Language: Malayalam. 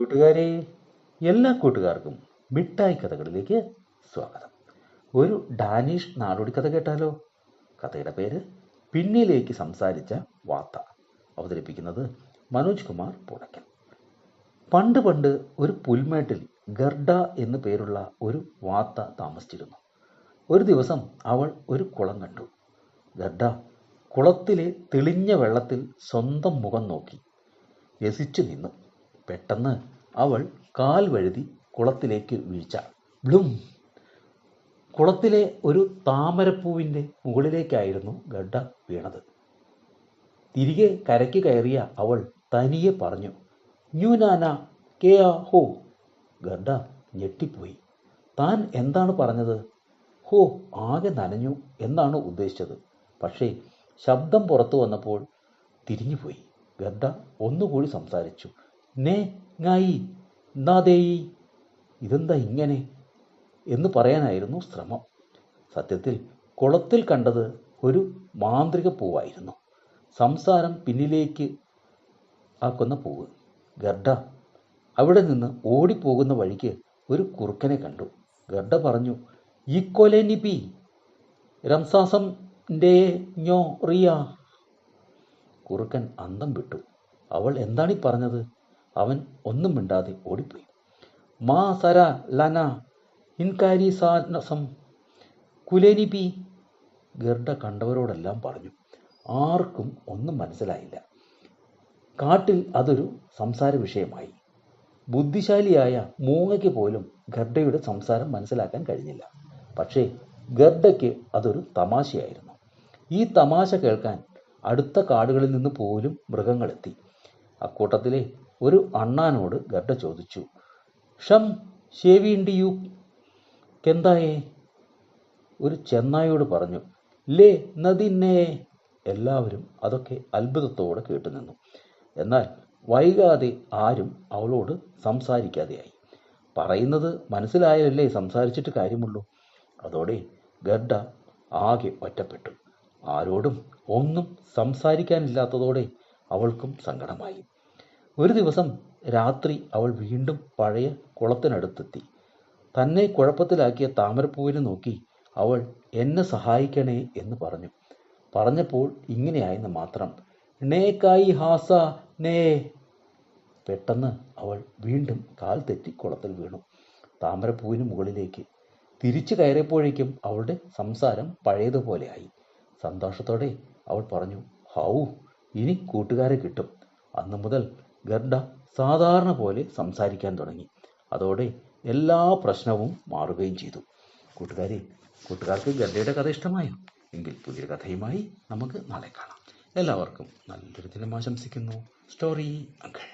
കൂട്ടുകാരെ എല്ലാ കൂട്ടുകാർക്കും മിഠായി കഥകളിലേക്ക് സ്വാഗതം. ഒരു ഡാനിഷ് നാടോടി കഥ കേട്ടാലോ? കഥയുടെ പേര് പിന്നിലേക്ക് സംസാരിച്ച വാർത്ത അവതരിപ്പിക്കുന്നത് മനോജ് കുമാർ പുഴയ്ക്കൽ പണ്ട് പണ്ട് ഒരു പുൽമേട്ടിൽ ഗർഡ എന്നു പേരുള്ള ഒരു വാത്ത താമസിച്ചിരുന്നു. ഒരു ദിവസം അവൾ ഒരു കുളം കണ്ടു. ഗർഡ കുളത്തിലെ തെളിഞ്ഞ വെള്ളത്തിൽ സ്വന്തം മുഖം നോക്കി രസിച്ചു നിന്നു. പെട്ടെന്ന് അവൾ കാൽ വഴുതി കുളത്തിലേക്ക് വീഴ്ച. ബ്ലും! കുളത്തിലെ ഒരു താമരപ്പൂവിന്റെ മുകളിലേക്കായിരുന്നു ഗഡ്ഡ വീണത്. തിരികെ കരയ്ക്ക് കയറിയ അവൾ തനിയെ പറഞ്ഞു ന്യൂനാന കെ ആ ഹോ. ഗഡ്ഡ ഞെട്ടിപ്പോയി. താൻ എന്താണ് പറഞ്ഞത്? ഹോ ആകെ നനഞ്ഞു എന്നാണ് ഉദ്ദേശിച്ചത്. പക്ഷേ ശബ്ദം പുറത്തു വന്നപ്പോൾ തിരിഞ്ഞുപോയി. ഗഡ്ഡ ഒന്നുകൂടി സംസാരിച്ചു. നേ ങ്ങായി നാദേയി. ഇതെന്താ ഇങ്ങനെ? എന്ന് പറയാനായിരുന്നു ശ്രമം. സത്യത്തിൽ കുളത്തിൽ കണ്ടത് ഒരു മാന്ത്രിക പൂവായിരുന്നു. സംസാരം പിന്നിലേക്ക് ആക്കുന്ന പൂവ്. ഗർഡ അവിടെ നിന്ന് ഓടിപ്പോകുന്ന വഴിക്ക് ഒരു കുറുക്കനെ കണ്ടു. ഗർഡ പറഞ്ഞു ഇകോലേനിപി രംസാസം ഡേ ഞോ റിയ കുറുക്കൻ അന്തം വിട്ടു. അവൾ എന്താണീ പറഞ്ഞത്? അവൻ ഒന്നും മിണ്ടാതെ ഓടിപ്പോയി. മാ സര ലന ഇൻകാരി സാസം കുലേനിപി ഗർഡ കണ്ടവരോടെല്ലാം പറഞ്ഞു. ആർക്കും ഒന്നും മനസ്സിലായില്ല. കാട്ടിൽ അതൊരു സംസാര വിഷയമായി. ബുദ്ധിശാലിയായ മൂങ്ങയ്ക്ക് പോലും ഗർഡയുടെ സംസാരം മനസ്സിലാക്കാൻ കഴിഞ്ഞില്ല. പക്ഷേ ഗർഡയ്ക്ക് അതൊരു തമാശയായിരുന്നു. ഈ തമാശ കേൾക്കാൻ അടുത്ത കാടുകളിൽ നിന്ന് പോലും മൃഗങ്ങളെത്തി. അക്കൂട്ടത്തിലെ ഒരു അണ്ണാനോട് ഗഡ ചോദിച്ചു ഷം ഷേവിണ്ടിയു കെന്തായേ? ഒരു ചെന്നായോട് പറഞ്ഞു ലേ നദിന്നേ. എല്ലാവരും അതൊക്കെ അത്ഭുതത്തോടെ കേട്ടുനിന്നു. എന്നാൽ വൈകാതെ ആരും അവളോട് സംസാരിക്കാതെയായി. പറയുന്നത് മനസ്സിലായല്ലേ സംസാരിച്ചിട്ട് കാര്യമുള്ളൂ. അതോടെ ഗഡ്ഡ ആകെ ഒറ്റപ്പെട്ടു. ആരോടും ഒന്നും സംസാരിക്കാനില്ലാത്തതോടെ അവൾക്കും സങ്കടമായി. ഒരു ദിവസം രാത്രി അവൾ വീണ്ടും പഴയ കുളത്തിനടുത്തെത്തി. തന്നെ കുഴപ്പത്തിലാക്കിയ താമരപ്പൂവിനെ നോക്കി അവൾ എന്നെ സഹായിക്കണേ എന്ന് പറഞ്ഞു. പറഞ്ഞപ്പോൾ ഇങ്ങനെയായെന്ന് മാത്രം. നേ കായി ഹാസ നേ. പെട്ടെന്ന് അവൾ വീണ്ടും കാൽ തെറ്റി കുളത്തിൽ വീണു. താമരപ്പൂവിന് മുകളിലേക്ക് തിരിച്ചു കയറിയപ്പോഴേക്കും അവളുടെ സംസാരം പഴയതുപോലെയായി സന്തോഷത്തോടെ അവൾ പറഞ്ഞു ഹൗ ഇനി കൂട്ടുകാരെ കിട്ടും. അന്നു മുതൽ ഗർഡ സാധാരണ പോലെ സംസാരിക്കാൻ തുടങ്ങി. അതോടെ എല്ലാ പ്രശ്നവും മാറുകയും ചെയ്തു. കൂട്ടുകാരെ കൂട്ടുകാർക്ക് ഗർഡയുടെ കഥ ഇഷ്ടമായോ? എങ്കിൽ പുതിയ കഥയുമായി നമുക്ക് നാളെ കാണാം. എല്ലാവർക്കും നല്ലൊരു ദിനം ആശംസിക്കുന്നു. Story uncle